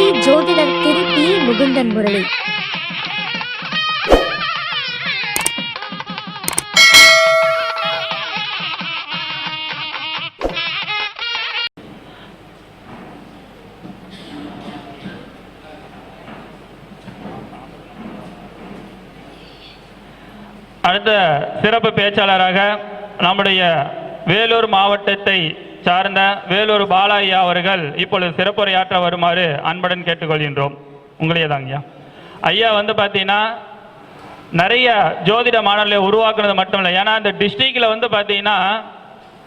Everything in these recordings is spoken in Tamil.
பிரசித்தி ஜோதிடர் திரு பி முகுந்தன் முரளி. அடுத்த சிறப்பு பேச்சாளராக நம்முடைய வேலூர் மாவட்டத்தை சார்ந்த வேலூர் பாலாய்யா அவர்கள் இப்பொழுது சிறப்புரையாற்ற வருமாறு அன்புடன் கேட்டுக்கொள்கின்றோம். உங்களையே தாங்கய்யா ஐயா வந்து பார்த்தீங்கன்னா நிறைய ஜோதிட மாணவர்களை உருவாக்குனது மட்டும் இல்லை. ஏன்னா இந்த டிஸ்ட்ரிக்டில் வந்து பார்த்தீங்கன்னா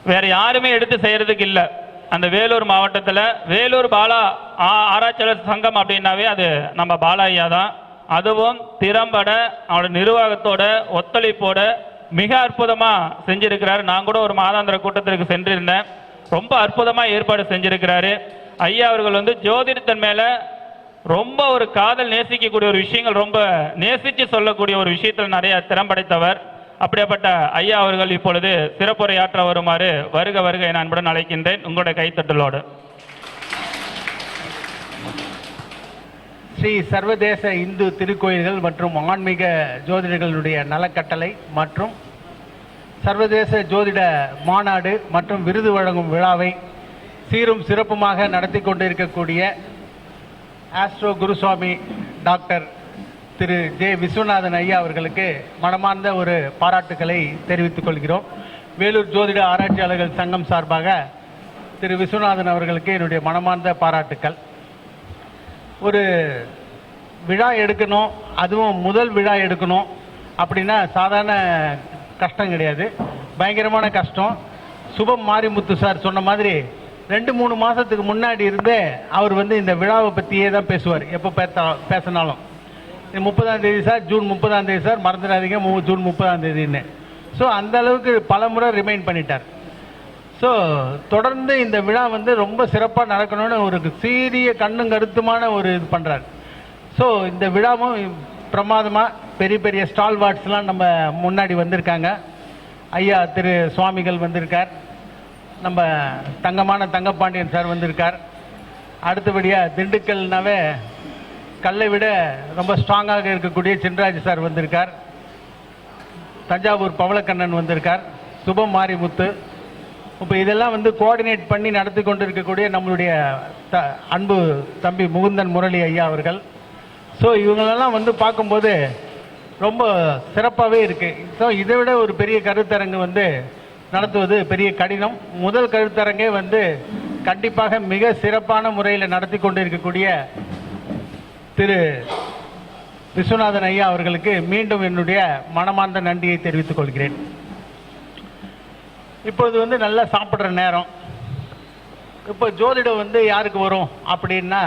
வேற யாருமே எடுத்து செய்கிறதுக்கு இல்லை. அந்த வேலூர் மாவட்டத்தில் வேலூர் பாலா ஆ- ஆராய்ச்சியாளர் சங்கம் அப்படின்னாவே அது நம்ம பாலா ஐயா தான். அதுவும் திறம்பட அவனோட நிர்வாகத்தோட ஒத்துழைப்போட மிக அற்புதமாக செஞ்சிருக்கிறார். நான் கூட ஒரு மாதாந்திர கூட்டத்திற்கு சென்றிருந்தேன். ரொம்ப அற்புதமாக ஏற்பாடு செஞ்சிருக்கிறாரு. ஐயா அவர்கள் வந்து ஜோதிடத்தின் மேலே ரொம்ப ஒரு காதல் நேசிக்கக்கூடிய ஒரு விஷயங்கள் ரொம்ப நேசித்து சொல்லக்கூடிய ஒரு விஷயத்தில் நிறைய திறம்படைத்தவர் அப்படியாப்பட்ட ஐயா அவர்கள் இப்பொழுது சிறப்புரையாற்ற வருமாறு வருக வருக என அன்புடன் அழைக்கின்றேன். உங்களுடைய கைத்தட்டலோடு. ஸ்ரீ சர்வதேச இந்து திருக்கோயில்கள் மற்றும் ஆன்மீக ஜோதிடர்களுடைய நலக்கட்டளை மற்றும் சர்வதேச ஜோதிட மாநாடு மற்றும் விருது வழங்கும் விழாவை சீரும் சிறப்புமாக நடத்தி கொண்டிருக்கக்கூடிய astro Guruswamy doctor Thiru J Viswanathan ஐயா அவர்களுக்கு மனமார்ந்த ஒரு பாராட்டுக்களை தெரிவித்துக் கொள்கிறோம். வேலூர் ஜோதிட ஆராய்ச்சியாளர்கள் சங்கம் சார்பாக திரு விஸ்வநாதன் அவர்களுக்கு என்னுடைய மனமார்ந்த பாராட்டுக்கள். ஒரு விழா எடுக்கணும் அதுவும் முதல் விழா எடுக்கணும் அப்படின்னா சாதாரண கஷ்டம் கிடையாது. பயங்கரமான கஷ்டம். சுபம் மாரிமுத்து சார் சொன்ன மாதிரி ரெண்டு மூணு மாதத்துக்கு முன்னாடி இருந்தே அவர் வந்து இந்த விழாவை பற்றியே தான் பேசுவார். எப்போ பேச பேசினாலும். முப்பதாம் தேதி சார் ஜூன் முப்பதாம் தேதி சார். மறந்துடாதீங்க மு- ஜூன் முப்பதாம் தேதின்னு. ஸோ அந்த அளவுக்கு பல முறை ரிமைண்ட் பண்ணிட்டார். ஸோ தொடர்ந்து இந்த விழா வந்து ரொம்ப சிறப்பாக நடக்கணும்னு ஒரு சீரிய கண்ணும் கருத்துமான ஒரு இது பண்ணுறாரு ஸோ இந்த விழாவும் பிரமாதமாக பெரிய பெரிய ஸ்டால்வார்ட்ஸ்லாம் நம்ம முன்னாடி வந்திருக்காங்க. ஐயா திரு சுவாமிகள் வந்திருக்கார். நம்ம தங்கமான தங்கப்பாண்டியன் சார் வந்திருக்கார். அடுத்தபடியாக திண்டுக்கல்னாவே கல்லை விட ரொம்ப ஸ்ட்ராங்காக இருக்கக்கூடிய சின்ராஜ் சார் வந்திருக்கார். தஞ்சாவூர் பவளக்கண்ணன் வந்திருக்கார். சுபம் மாரிமுத்து. இப்போ இதெல்லாம் வந்து கோஆர்டினேட் பண்ணி நடத்தி கொண்டு இருக்கக்கூடிய நம்மளுடைய த அன்பு தம்பி முகுந்தன் முரளி ஐயா அவர்கள். ஸோ இவங்களெல்லாம் வந்து பார்க்கும்போது ரொம்ப சிறப்பாகவே இருக்குது ஸோ இதை விட ஒரு பெரிய கருத்தரங்கு வந்து நடத்துவது பெரிய கடினம். முதல் கருத்தரங்கே வந்து கண்டிப்பாக மிக சிறப்பான முறையில் நடத்தி கொண்டு இருக்கக்கூடிய திரு விஸ்வநாதன் ஐயா அவர்களுக்கு மீண்டும் என்னுடைய மனமார்ந்த நன்றியை தெரிவித்துக் கொள்கிறேன். இப்பொழுது வந்து நல்லா சாப்பிட்ற நேரம். இப்போ ஜோதிடம் வந்து யாருக்கு வரும் அப்படின்னா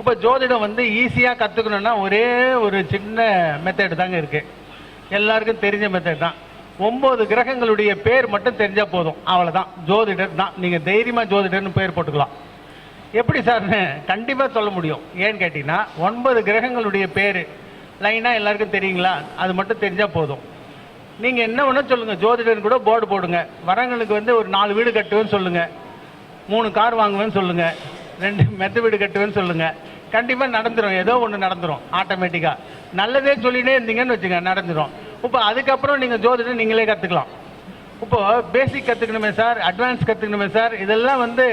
இப்போ ஜோதிடம் வந்து ஈஸியாக கற்றுக்கணுன்னா ஒரே ஒரு சின்ன மெத்தட் தாங்க இருக்கு. எல்லாருக்கும் தெரிஞ்ச மெத்தட் தான். ஒம்பது கிரகங்களுடைய பேர் மட்டும் தெரிஞ்சால் போதும். அவ்வளோதான் ஜோதிடர் தான். நீங்கள் தைரியமாக ஜோதிடர்னு பேர் போட்டுக்கலாம். எப்படி சார்னு கண்டிப்பாக சொல்ல முடியும். ஏன்னு கேட்டிங்கன்னா ஒன்பது கிரகங்களுடைய பேர். லைனாக எல்லாருக்கும் தெரியுங்களா? அது மட்டும் தெரிஞ்சால் போதும். நீங்கள் என்ன வேணால் சொல்லுங்கள் ஜோதிடர்னு கூட போர்டு போடுங்க. வரங்களுக்கு வந்து ஒரு நாலு வீடு கட்டுவேன்னு சொல்லுங்கள் மூணு கார் வாங்குவேன்னு சொல்லுங்கள் ரெண்டு மெத்த வீடு கட்டுவேன்னு சொல்லுங்கள் கண்டிப்பாக நடந்துடும் ஏதோ ஒன்று நடந்துடும் ஆட்டோமேட்டிக்காக நல்லதே சொல்லிட்டே இருந்தீங்கன்னு வச்சுங்க நடந்துரும். இப்போ அதுக்கப்புறம் நீங்கள் ஜோதிடம் நீங்களே கற்றுக்கலாம் இப்போது பேசிக் கற்றுக்கணுமே சார் அட்வான்ஸ் கற்றுக்கணுமே சார் இதெல்லாம் வந்து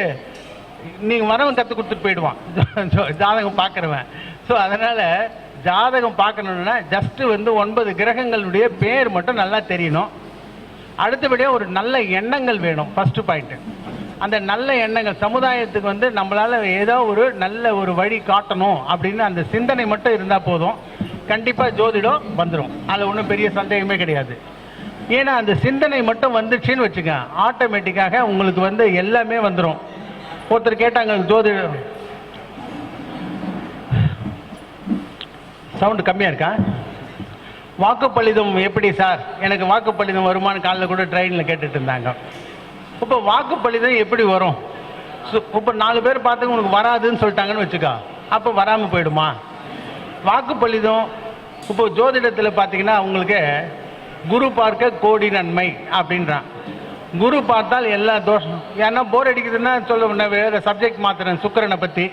நீங்கள் வரவன் கற்றுக் கொடுத்துட்டு போயிடுவான். ஜாதகம் பார்க்குறவன் ஸோ அதனால் ஜாதகம் பார்க்கணுன்னா ஜஸ்ட்டு வந்து ஒன்பது கிரகங்களுடைய பேர் மட்டும் நல்லா தெரியணும். அடுத்தபடியாக ஒரு நல்ல எண்ணங்கள் வேணும். ஃபஸ்ட்டு பாயிண்ட்டு அந்த நல்ல எண்ணங்கள் சமுதாயத்துக்கு வந்து நம்மளால் ஏதோ ஒரு நல்ல ஒரு வழி காட்டணும் அப்படின்னு அந்த சிந்தனை மட்டும் இருந்தால் போதும். கண்டிப்பாக ஜோதிடம் வந்துடும் அதில் ஒன்றும் பெரிய சந்தேகமே கிடையாது. ஏன்னா அந்த சிந்தனை மட்டும் வந்துச்சுன்னு வச்சுக்க ஆட்டோமேட்டிக்காக உங்களுக்கு வந்து எல்லாமே வந்துடும் ஒருத்தர் கேட்டாங்க ஜோதிடம் சவுண்டு கம்மியாக இருக்கா? வாக்குப்பளிதம் எப்படி சார்? எனக்கு வாக்குப்பளிதம் வருமானு காலையில் கூட ட்ரெயினில் கேட்டுட்டு இருந்தாங்க. இப்போ வாக்குப்பளிதம் எப்படி வரும்? சு- இப்போ நாலு பேர் பார்த்து உனக்கு வராதுன்னு சொல்லிட்டாங்கன்னு வச்சுக்கோ. அப்போ வராமல் போயிடுமா? வாக்குப்பளிதம் இப்போ ஜோதிடத்தில் பார்த்தீங்கன்னா உங்களுக்கு குரு பார்க்க கோடி நன்மை அப்படின்றான். குரு பார்த்தால் எல்லா தோஷம். ஏன்னா போர் அடிக்குதுன்னா சொல்ல வேற சப்ஜெக்ட் மாத்துறேன் சுக்கரனை பற்றி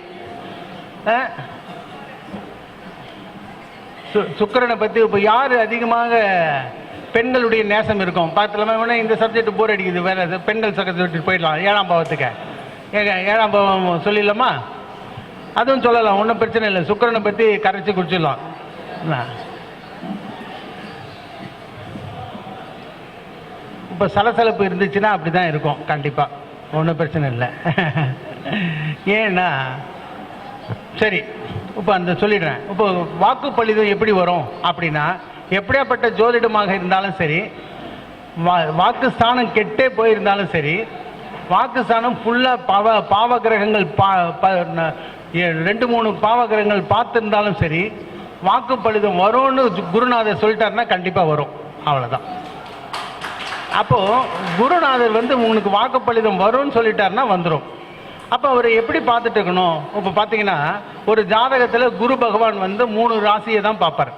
சுக்கரனை சு- பற்றி இப்போ யார் அதிகமாக பெண்களுடைய நேசம் இருக்கும். பார்த்துலாமா இந்த சப்ஜெக்ட் போர் அடிக்குது. வேறு பெண்கள் பெண்கள் சப்ஜெக்ட் போயிடலாம். ஏழாம் பாவத்துக்கு. ஏங்க ஏழாம் பாவம் சொல்லிடலாமா? அதுவும் சொல்லலாம். ஒன்றும் பிரச்சனை இல்லை. சுக்கிரனை பற்றி கரைச்சி குடிச்சிடலாம். என்ன? இப்போ சலசலப்பு இருந்துச்சுன்னா அப்படி தான் இருக்கும். கண்டிப்பாக ஒன்றும் பிரச்சனை இல்லை. ஏன்னா சரி. இப்போ அந்த சொல்லிடுறேன். இப்போ வாக்குப்பளிதம் எப்படி வரும் அப்படின்னா எப்படியாப்பட்ட ஜோதிடமாக இருந்தாலும் சரி வா வாக்குஸ்தானம் கெட்டே போயிருந்தாலும் சரி வாக்குஸ்தானம் ஃபுல்லாக பாவ பாவ கிரகங்கள் பா ப- எ- ரெண்டு மூணு பாவ கிரகங்கள் பார்த்துருந்தாலும் சரி வாக்குப்பளிதம் வரும்னு குருநாதர் சொல்லிட்டாருன்னா கண்டிப்பாக வரும். அவ்வளோதான் அப்போது குருநாதர் வந்து உங்களுக்கு வாக்குப்பளிதம் வரும்னு சொல்லிட்டாருன்னா வந்துடும் அப்போ அவர் எப்படி பார்த்துட்டு இருக்கணும்? இப்போ பார்த்தீங்கன்னா ஒரு ஜாதகத்தில் குரு பகவான் வந்து மூணு ராசியை தான் பார்ப்பார்.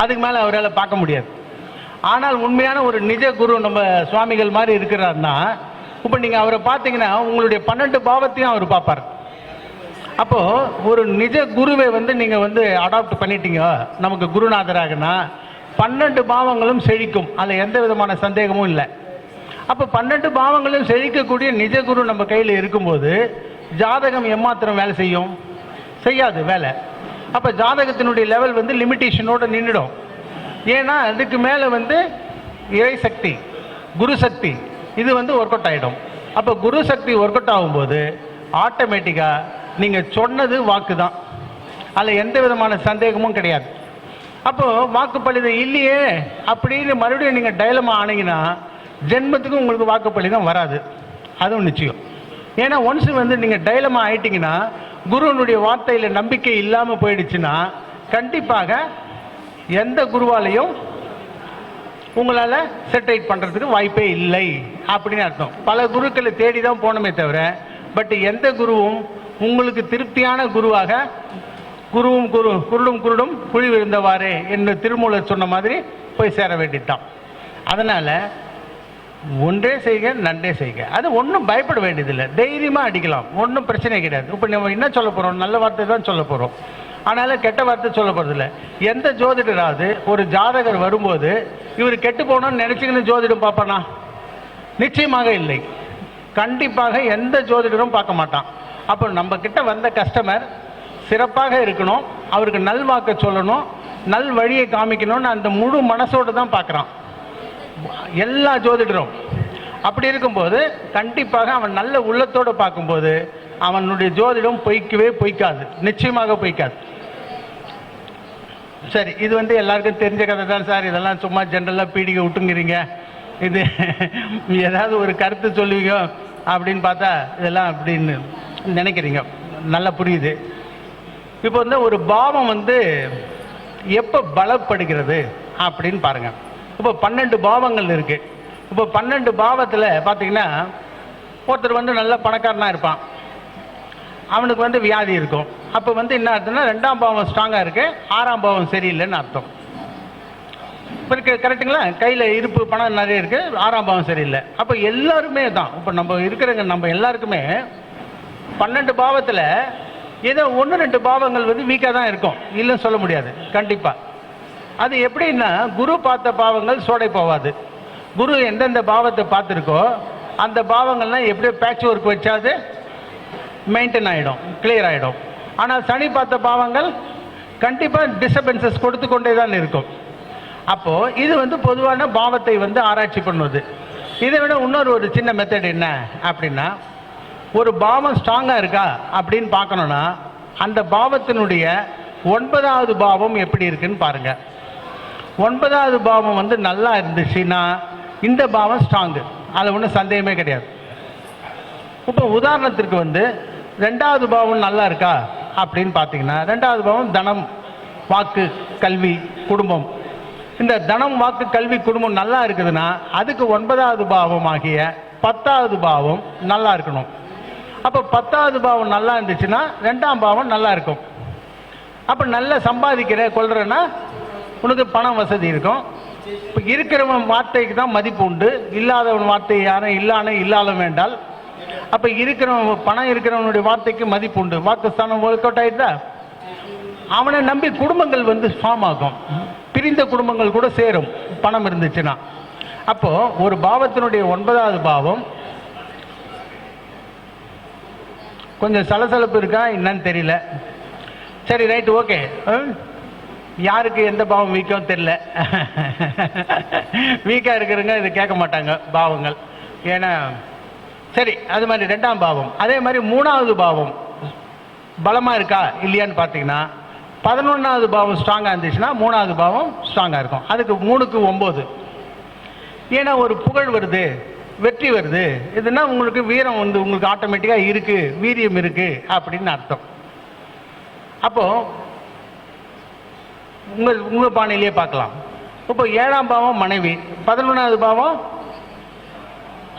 அதுக்கு மேலே அவரால் பார்க்க முடியாது. ஆனால் உண்மையான ஒரு நிஜ குரு நம்ம சுவாமிகள் மாதிரி இருக்கிறாருன்னா இப்போ நீங்கள் அவரை பார்த்தீங்கன்னா உங்களுடைய பன்னெண்டு பாவத்தையும் அவர் பார்ப்பார். அப்போது ஒரு நிஜ குருவை வந்து நீங்கள் வந்து அடாப்ட் பண்ணிட்டீங்க நமக்கு குருநாதராகனா பன்னெண்டு பாவங்களும் செழிக்கும். அதில் எந்த விதமான சந்தேகமும் இல்லை. அப்போ பன்னெண்டு பாவங்களும் செழிக்கக்கூடிய நிஜ குரு நம்ம கையில் இருக்கும்போது ஜாதகம் எம்மாத்திரம் வேலை செய்யும்? செய்யாது வேலை. அப்போ ஜாதகத்தினுடைய லெவல் வந்து லிமிட்டேஷனோடு நின்றுடும் ஏன்னா அதுக்கு மேலே வந்து இறை சக்தி குரு சக்தி இது வந்து ஒர்க் அவுட் ஆகிடும் அப்போ குரு சக்தி ஒர்க் அவுட் ஆகும்போது ஆட்டோமேட்டிக்காக நீங்கள் சொன்னது வாக்கு தான் அதில் எந்த விதமான சந்தேகமும் கிடையாது. அப்போது வாக்குப்பளிதம் இல்லையே அப்படின்னு மறுபடியும் நீங்கள் டைலமா ஆனீங்கன்னா ஜென்மத்துக்கும் உங்களுக்கு வாக்குப்பளிதம் வராது. அதுவும் நிச்சயம். ஏன்னா ஒன்ஸ் வந்து நீங்கள் டைலமா ஆயிட்டீங்கன்னா குருவனுடைய வார்த்தையில் நம்பிக்கை இல்லாமல் போயிடுச்சுன்னா கண்டிப்பாக எந்த குருவாலையும் உங்களால் செட்டரைட் பண்ணுறதுக்கு வாய்ப்பே இல்லை அப்படின்னு அர்த்தம். பல குருக்களை தேடி தான் போனோமே தவிர பட் எந்த குருவும் உங்களுக்கு திருப்தியான குருவாக குருவும் குரு குருடும் குருடும் குழி விழுந்தவாறு என்று திருமூலர் சொன்ன மாதிரி போய் சேர வேண்டியதுதான். அதனால் ஒன்றே செய்க நன்றே செய்க. அது ஒன்றும் பயப்பட வேண்டியதில்லை. தைரியமாக அடிக்கலாம். ஒன்றும் பிரச்சனை கிடையாது. இப்போ நம்ம என்ன சொல்ல போகிறோம் நல்ல வார்த்தை தான் சொல்ல போகிறோம் ஆனாலும் கெட்ட வார்த்தை சொல்ல போகிறதில்ல எந்த ஜோதிடராவது ஒரு ஜாதகர் வரும்போது இவர் கெட்டு போகணும்னு நினச்சிக்கின்னு ஜோதிடம் பார்ப்பானா? நிச்சயமாக இல்லை. கண்டிப்பாக எந்த ஜோதிடரும் பார்க்க மாட்டான். அப்போ நம்ம கிட்ட வந்த கஸ்டமர் சிறப்பாக இருக்கணும். அவருக்கு நல்வாக்க சொல்லணும். நல் வழியை காமிக்கணும்னு அந்த முழு மனசோடு தான் பார்க்குறான். எல்லா ஜோதிடரும். அப்படி இருக்கும்போது கண்டிப்பாக அவன் நல்ல உள்ளத்தோடு பார்க்கும்போது அவனுடைய ஜோதிடம் பொய்க்கவே பொய்க்காது. நிச்சயமாக பொய்க்காது. சரி இது வந்து எல்லாருக்கும் தெரிஞ்ச கதை தான் சார். இதெல்லாம் சும்மா ஜென்ரலாக பீடிக்க விட்டுங்கிறீங்க. இது ஏதாவது ஒரு கருத்து சொல்லுவீங்க அப்படின்னு பார்த்தா இதெல்லாம் அப்படின்னு நினைக்கிறீங்க. நல்லா புரியுது. இப்போ வந்து ஒரு பாவம் வந்து எப்போ பலப்படுகிறது அப்படின்னு பாருங்கள் இப்போ பன்னெண்டு பாவங்கள் இருக்கு. இப்போ பன்னெண்டு பாவத்தில் பார்த்தீங்கன்னா ஒருத்தர் வந்து நல்ல பணக்காரனாக இருப்பான். அவனுக்கு வந்து வியாதி இருக்கும். அப்போ வந்து என்ன அர்த்தம்னா ரெண்டாம் பாவம் ஸ்ட்ராங்காக இருக்கு ஆறாம் பாவம் சரியில்லைன்னு அர்த்தம். இப்போ இருக்கு கரெக்டுங்களா கையில் இருப்பு பணம் நிறைய இருக்கு ஆறாம் பாவம் சரியில்லை. அப்போ எல்லாருமே தான் இப்போ நம்ம இருக்கிறவங்க நம்ம எல்லாருக்குமே பன்னெண்டு பாவத்தில் ஏதோ ஒன்று ரெண்டு பாவங்கள் வந்து வீக்காக தான் இருக்கும். இல்லைன்னு சொல்ல முடியாது. கண்டிப்பாக அது எப்படின்னா குரு பார்த்த பாவங்கள் சோடை போவாது. குரு எந்தெந்த பாவத்தை பார்த்துருக்கோ அந்த பாவங்கள்லாம் எப்படியோ பேட்ச் ஒர்க் வச்சாது மெயின்டைன் ஆகிடும் கிளியர் ஆகிடும் ஆனால் சனி பார்த்த பாவங்கள் கண்டிப்பாக டிஸ்டர்பன்சஸ் கொடுத்து கொண்டே தான் இருக்கும். அப்போது இது வந்து பொதுவான பாவத்தை வந்து ஆராய்ச்சி பண்ணுவது இதை விட இன்னொரு ஒரு சின்ன மெத்தட் என்ன அப்படின்னா ஒரு பாவம் ஸ்ட்ராங்காக இருக்கா அப்படின்னு பார்க்கணுன்னா அந்த பாவத்தினுடைய ஒன்பதாவது பாவம் எப்படி இருக்குன்னு பாருங்கள் ஒன்பதாவது பாவம் வந்து நல்லா இருந்துச்சுன்னா இந்த பாவம் ஸ்ட்ராங்கு அதில் ஒன்றும் சந்தேகமே கிடையாது. இப்போ உதாரணத்திற்கு வந்து ரெண்டாவது பாவம் நல்லா இருக்கா அப்படின்னு பார்த்தீங்கன்னா ரெண்டாவது பாவம் தனம் வாக்கு கல்வி குடும்பம். இந்த தனம் வாக்கு கல்வி குடும்பம் நல்லா இருக்குதுன்னா அதுக்கு ஒன்பதாவது பாவம் ஆகிய பத்தாவது பாவம் நல்லா இருக்கணும். அப்போ பத்தாவது பாவம் நல்லா இருந்துச்சுன்னா ரெண்டாம் பாவம் நல்லா இருக்கும். அப்போ நல்லா சம்பாதிக்கிற கொள்றேன்னா உனக்கு பணம் வசதி இருக்கும். இப்போ இருக்கிறவன் வார்த்தைக்கு தான் மதிப்பு உண்டு. இல்லாதவன் வார்த்தை யாரும் இல்லானே இல்லாத வேண்டால். அப்போ இருக்கிறவன் பணம் இருக்கிறவனுடைய வார்த்தைக்கு மதிப்பு உண்டு. வாக்குஸ்தானம் ஒர்க் அவுட் ஆயிடுதா? அவனை நம்பி குடும்பங்கள் வந்து ஃபார்ம் ஆகும். பிரிந்த குடும்பங்கள் கூட சேரும். பணம் இருந்துச்சுன்னா. அப்போது ஒரு பாவத்தினுடைய ஒன்பதாவது பாவம். கொஞ்சம் சலசலப்பு இருக்கா? என்னன்னு தெரியல. சரி ரைட்டு ஓகே யாருக்கு எந்த பாவம் வீக்கம் தெரியல. வீக்காக இருக்கிறவங்க இது கேட்க மாட்டாங்க பாவங்கள். ஏன்னா சரி அது மாதிரி ரெண்டாம் பாவம். அதே மாதிரி மூணாவது பாவம். பலமாக இருக்கா இல்லையான்னு பார்த்தீங்கன்னா பதினொன்றாவது பாவம் ஸ்ட்ராங்காக இருந்துச்சுன்னா மூணாவது பாவம் ஸ்ட்ராங்காக இருக்கும். அதுக்கு மூணுக்கு ஒம்பது. ஏன்னா ஒரு புகழ் வருது வெற்றி வருது. இதுனா உங்களுக்கு வீரம் வந்து உங்களுக்கு ஆட்டோமேட்டிக்காக இருக்கு வீரியம் இருக்கு அப்படின்னு அர்த்தம். அப்போ உங்கள் உங்கள் பாணியிலேயே பார்க்கலாம். இப்போ ஏழாம் பாவம் மனைவி பதினொன்றாவது பாவம்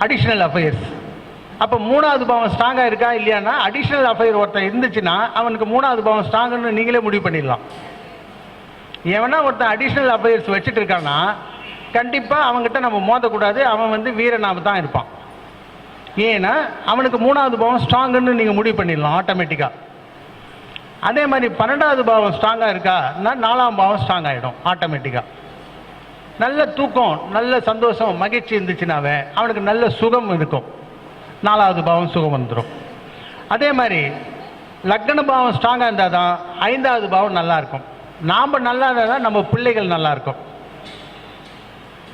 அடிஷ்னல் அஃபேர்ஸ் அப்போ மூணாவது பாவம் ஸ்ட்ராங்காக இருக்கா இல்லையானா அடிஷ்னல் அஃபையர் ஒருத்தன் இருந்துச்சுன்னா அவனுக்கு மூணாவது பாவம் ஸ்ட்ராங்குன்னு நீங்களே முடிவு பண்ணிடலாம். எவனா ஒருத்தன் அடிஷ்னல் அஃபையர்ஸ் வச்சுட்டு இருக்கான்னா கண்டிப்பாக அவங்ககிட்ட நம்ம மோதக்கூடாது அவன் வந்து வீரனாக தான் இருப்பான். ஏன்னா அவனுக்கு மூணாவது பாவம் ஸ்ட்ராங்குன்னு நீங்கள் முடிவு பண்ணிடலாம் ஆட்டோமேட்டிக்காக அதே மாதிரி பன்னெண்டாவது பாவம் ஸ்ட்ராங்காக இருக்கான்னா நாலாம் பாவம் ஸ்ட்ராங் ஆகிடும் ஆட்டோமேட்டிக்காக நல்ல தூக்கம் நல்ல சந்தோஷம் மகிழ்ச்சி இருந்துச்சுனாவே அவனுக்கு நல்ல சுகம் இருக்கும். நாலாவது பாவம் சுகம் வந்துடும் அதே மாதிரி லக்ன பாவம் ஸ்ட்ராங்காக இருந்தால் தான் ஐந்தாவது பாவம் நல்லாயிருக்கும் நாம் நல்லா இருந்தால் தான் நம்ம பிள்ளைகள் நல்லா இருக்கும்.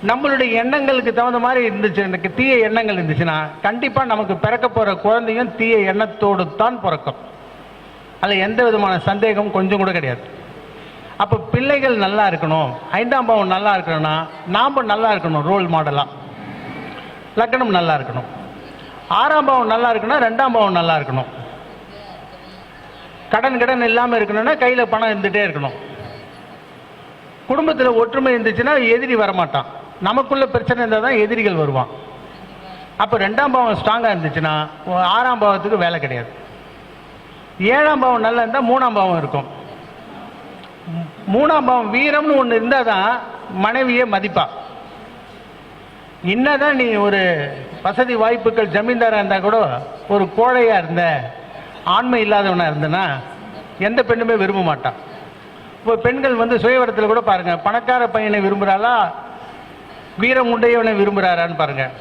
நம்மளுடைய எண்ணங்களுக்கு தகுந்த மாதிரி இருந்துச்சு எனக்கு தீய எண்ணங்கள் இருந்துச்சுன்னா கண்டிப்பாக நமக்கு பிறக்க போகிற குழந்தையும் தீய எண்ணத்தோடு தான் பிறக்கும். அதில் எந்த விதமான சந்தேகம் கொஞ்சம் கூட கிடையாது. அப்போ பிள்ளைகள் நல்லா இருக்கணும் ஐந்தாம் பாவம் நல்லா இருக்கணும்னா நாம் நல்லா இருக்கணும் ரோல் மாடலாக லக்கணம் நல்லா இருக்கணும். ஆறாம் பாவம் நல்லா இருக்கணும் ரெண்டாம் பாவம் நல்லா இருக்கணும். கடன் கடன் இல்லாமல் இருக்கணும்னா கையில் பணம் இருந்துகிட்டே இருக்கணும். குடும்பத்தில் ஒற்றுமை இருந்துச்சுன்னா எதிரி வரமாட்டான். நமக்குள்ள பிரச்சனை இருந்தால் தான் எதிரிகள் வருவான். அப்போ ரெண்டாம் பாவம் ஸ்ட்ராங்காக இருந்துச்சுன்னா ஆறாம் பாவத்துக்கு வேலை கிடையாது. ஏழாம் பாவம் நல்லா இருந்தால் மூணாம் பாவம் இருக்கும். மூணாம் பாவம் வீரம்னு ஒன்று இருந்தால் தான் மனைவியை மதிப்பா. என்னதான் நீ ஒரு வசதி வாய்ப்புகள் ஜமீன்தாராக இருந்தால் கூட ஒரு கோழையாக இருந்த ஆண்மை இல்லாதவனாக இருந்தனா எந்த பெண்ணுமே விரும்ப மாட்டான் இப்போ பெண்கள் வந்து சுயவரத்தில் கூட பாருங்கள் பணக்கார பையனை விரும்புகிறாளா வீரம் உடையவனை விரும்புகிறாரான்னு பாருங்கள்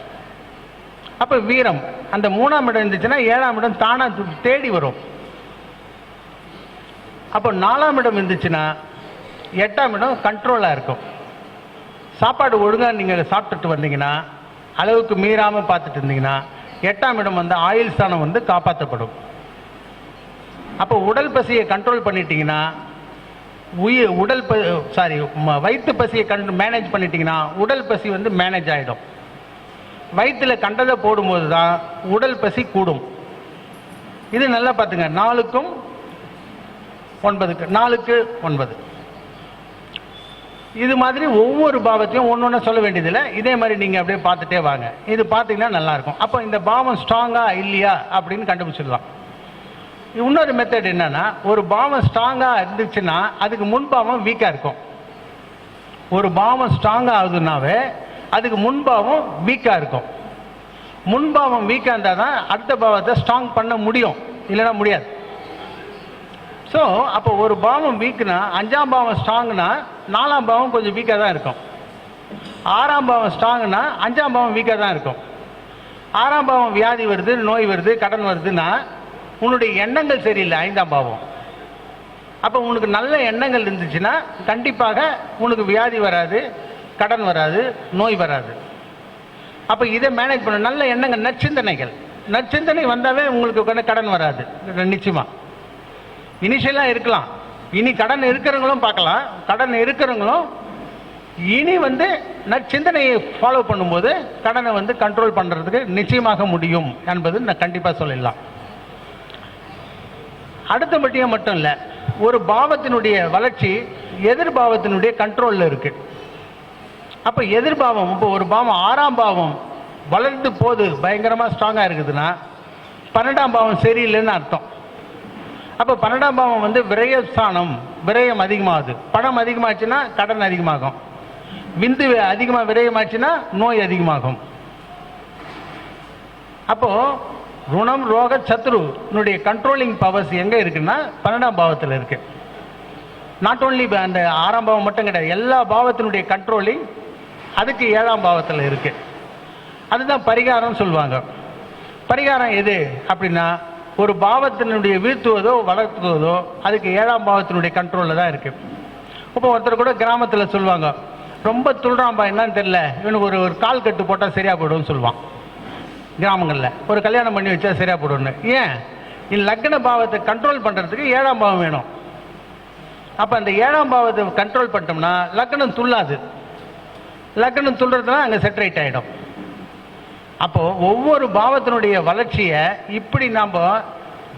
அப்போ வீரம் அந்த மூணாம் இடம் இருந்துச்சுன்னா ஏழாம் இடம் தானாக தேடி வரும். அப்போ நாலாம் இடம் இருந்துச்சுன்னா எட்டாம் இடம் கண்ட்ரோலாக இருக்கும். சாப்பாடு ஒழுங்காக நீங்கள் சாப்பிட்டுட்டு வந்தீங்கன்னா அளவுக்கு மீறாமல் பார்த்துட்டு இருந்தீங்கன்னா எட்டாம் இடம் வந்து ஆயுள் ஸ்தானம் வந்து காப்பாற்றப்படும் அப்போ உடல் பசியை கண்ட்ரோல் பண்ணிட்டீங்கன்னா உயிர் உடல் ப சாரி வயிற்று பசியை கண் மேனேஜ் பண்ணிட்டீங்கன்னா உடல் பசி வந்து மேனேஜ் ஆகிடும் வயிற்றில் கண்டதை போடும்போது தான் உடல் பசி கூடும். இது நல்லா பார்த்துங்க. நாளுக்கும் ஒன்பதுக்கு நாலுக்கு ஒன்பது. இது மாதிரி ஒவ்வொரு பாவத்தையும் ஒன்று ஒன்று சொல்ல வேண்டியதில்லை. இதே மாதிரி நீங்கள் அப்படியே பார்த்துட்டே வாங்க. இது பார்த்தீங்கன்னா நல்லாயிருக்கும். அப்போ இந்த பாவம் ஸ்ட்ராங்காக இல்லையா அப்படின்னு கண்டுபிடிச்சிடலாம். இன்னொரு மெத்தட் என்னென்னா ஒரு பாவம் ஸ்ட்ராங்காக இருந்துச்சுன்னா அதுக்கு முன்பாவம் வீக்காக இருக்கும். ஒரு பாவம் ஸ்ட்ராங்காக ஆகுதுனாவே அதுக்கு முன்பாவம் வீக்காக இருக்கும். முன்பாவம் வீக்காக இருந்தால் தான் அடுத்த பாவத்தை ஸ்ட்ராங் பண்ண முடியும். இல்லைன்னா முடியாது. ஸோ அப்போ ஒரு பாவம் வீக்னா அஞ்சாம் பாவம் ஸ்ட்ராங்னா நாலாம் பாவம் கொஞ்சம் வீக்காக தான் இருக்கும். ஆறாம் பாவம் ஸ்ட்ராங்னா அஞ்சாம் பாவம் வீக்காக தான் இருக்கும். ஆறாம் பாவம் வியாதி வருது நோய் வருது கடன் வருதுன்னா உன்னுடைய எண்ணங்கள் சரியில்லை ஐந்தாம் பாவம். அப்போ உனக்கு நல்ல எண்ணங்கள் இருந்துச்சுன்னா கண்டிப்பாக உனக்கு வியாதி வராது கடன் வராது நோய் வராது. அப்போ இதை மேனேஜ் பண்ண. நல்ல எண்ணங்கள் நற்சிந்தனைகள். நற்சிந்தனை வந்தாவே உங்களுக்கு கடன் கடன் வராது நிச்சயமாக இனிஷியலாக இருக்கலாம். இனி கடன் இருக்கிறவங்களும் பார்க்கலாம். கடன் இருக்கிறவங்களும் இனி வந்து நற்சிந்தனையை ஃபாலோ பண்ணும்போது கடனை வந்து கண்ட்ரோல் பண்ணுறதுக்கு நிச்சயமாக முடியும் என்பது நான் கண்டிப்பாக சொல்லிடலாம். அடுத்தபடியாக மட்டும் இல்லை ஒரு பாவத்தினுடைய வளர்ச்சி எதிர்பாவத்தினுடைய கண்ட்ரோலில் இருக்கு. அப்போ எதிர்பாவம் இப்போ ஒரு பாவம் ஆறாம் பாவம் வளர்ந்து போது பயங்கரமாக ஸ்ட்ராங்காக இருக்குதுன்னா பன்னெண்டாம் பாவம் சரியில்லைன்னு அர்த்தம். அப்போ பன்னெண்டாம் பாவம் வந்து விரயஸ்தானம் விரயம் அதிகமாகுது. பணம் அதிகமாச்சுன்னா கடன் அதிகமாகும். விந்து அதிகமாக விரயமாச்சுன்னா நோய் அதிகமாகும். அப்போ ருணம் ரோக சத்ருனுடைய கண்ட்ரோலிங் பவர்ஸ் எங்கே இருக்குன்னா பன்னெண்டாம் பாவத்தில் இருக்கு. நாட் ஓன்லி அந்த ஆறாம் பாவம் மட்டும் கிடையாது எல்லா பாவத்தினுடைய கண்ட்ரோலிங் அதுக்கு ஏழாம் பாவத்தில் இருக்கு. அதுதான் பரிகாரம்னு சொல்லுவாங்க. பரிகாரம் எது அப்படின்னா ஒரு பாவத்தினுடைய வீழ்த்துவதோ வளர்த்துவதோ அதுக்கு ஏழாம் பாவத்தினுடைய கண்ட்ரோலில் தான் இருக்கு. இப்போ ஒருத்தர் கூட கிராமத்தில் சொல்லுவாங்க ரொம்ப துள்றாம்பா என்னன்னு தெரியல. இவனுக்கு ஒரு ஒரு கால் கட்டு போட்டால் சரியாக போயிடும்னு சொல்லுவான். கிராமங்களில். ஒரு கல்யாணம் பண்ணி வச்சா சரியாக போடும்னு ஏன்? இந்த லக்ன பாவத்தை கண்ட்ரோல் பண்ணுறதுக்கு ஏழாம் பாவம் வேணும். அப்போ அந்த ஏழாம் பாவத்தை கண்ட்ரோல் பண்ணிட்டோம்னா லக்னம் துள்ளாது. லக்னம் துள்றதுனா அங்கே செட்ரேட் ஆகிடும் அப்போ ஒவ்வொரு பாவத்தினுடைய வளர்ச்சியை இப்படி நாம்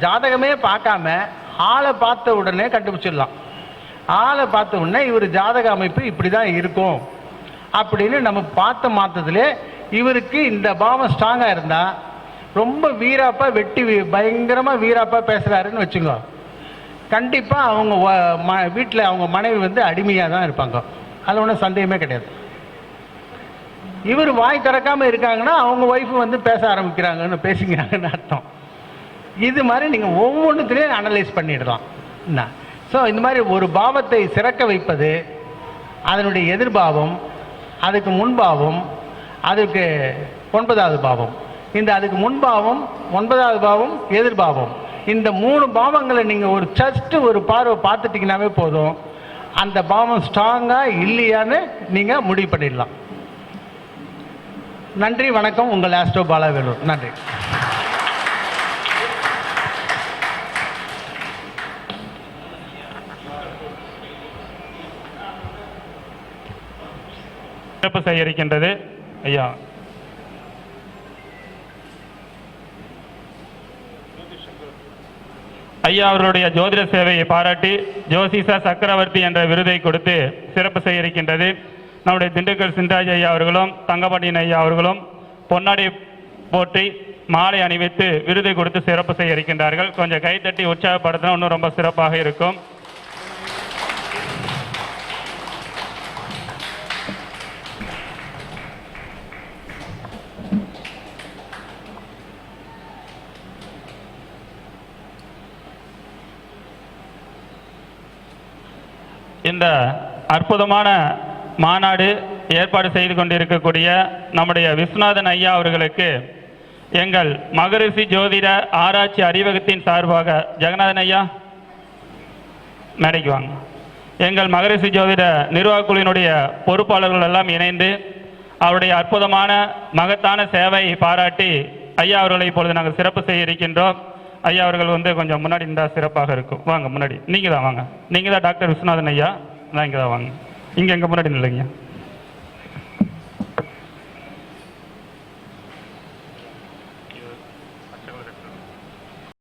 ஜாதகமே பார்க்காம ஆளை பார்த்த உடனே கண்டுபிடிச்சிடலாம். ஆளை பார்த்த உடனே இவர் ஜாதக அமைப்பு இப்படி தான் இருக்கும் அப்படின்னு நம்ம பார்த்த மாத்ததுலே இவருக்கு இந்த பாவம் ஸ்ட்ராங்காக இருந்தால் ரொம்ப வீராப்பாக வெட்டி பயங்கரமாக வீராப்பாக பேசுகிறாருன்னு பேசுறாருன்னு கண்டிப்பாக அவங்க வீட்டில் அவங்க மனைவி வந்து அடிமையாக தான் இருப்பாங்க. அதில் ஒன்றும் சந்தேகமே கிடையாது. இவர் வாய் திறக்காம இருக்காங்கன்னா அவங்க ஒய்ஃப் வந்து பேச ஆரம்பிக்கிறாங்கன்னு பேசிக்கிறாங்கன்னு அர்த்தம். இது மாதிரி நீங்கள் ஒவ்வொன்றுத்துலேயும் அனலைஸ் பண்ணிடலாம். என்ன? ஸோ இந்த மாதிரி ஒரு பாவத்தை சிறக்க வைப்பது அதனுடைய எதிர்பாவம் அதுக்கு முன்பாவம் அதுக்கு ஒன்பதாவது பாவம். இந்த அதுக்கு முன்பாவம் ஒன்பதாவது பாவம் எதிர்பாவம் இந்த மூணு பாவங்களை நீங்கள் ஒரு ஜஸ்ட்டு ஒரு பார்வை பார்த்துட்டிங்கனாவே போதும். அந்த பாவம் ஸ்ட்ராங்காக இல்லையான்னு நீங்கள் முடிவு பண்ணிடலாம். நன்றி வணக்கம். உங்கள் ஆஸ்ட்ரோ பாலாவேலூர். நன்றி. சிறப்பு செய்ய இருக்கின்றது ஐயா. ஐயா அவர்களுடைய ஜோதிட சேவையை பாராட்டி ஜோசிசா சக்கரவர்த்தி என்ற விருதை கொடுத்து சிறப்பு செய்ய இருக்கின்றது நம்முடைய திண்டுக்கல் சிந்தாஜ் ஐயா அவர்களும் தங்கபாண்டியன் ஐயா அவர்களும் பொன்னாடி போட்டி மாலை அணிவித்து விருதை கொடுத்து சிறப்பு செய்ய இருக்கின்றார்கள். கொஞ்சம் கைத்தட்டி உற்சாகப்படுத்தினா இன்னும் ரொம்ப சிறப்பாக இருக்கும். இந்த அற்புதமான மாநாடு ஏற்பாடு செய்து கொண்டிருக்கக்கூடிய நம்முடைய விஸ்வநாதன் ஐயா அவர்களுக்கு எங்கள் மகரிஷி ஜோதிட ஆராய்ச்சி அறிவகத்தின் சார்பாக ஜெகநாதன் ஐயா மேடைக்கு வாங்க. எங்கள் மகரிஷி ஜோதிட நிர்வாகக்குழுவினுடைய பொறுப்பாளர்கள் எல்லாம் இணைந்து அவருடைய அற்புதமான மகத்தான சேவை பாராட்டி ஐயா அவர்களை இப்பொழுது நாங்கள் சிறப்பு செய்ய இருக்கின்றோம். ஐயா அவர்கள் வந்து கொஞ்சம் முன்னாடி இருந்தால் சிறப்பாக இருக்கும். வாங்க முன்னாடி. நீங்கள் தான் வாங்க. நீங்கள் தான் டாக்டர் விஸ்வநாதன் ஐயா. நான் இங்கே தான் வாங்க. இங்கே எங்கே முன்னாடி நில்லுங்க.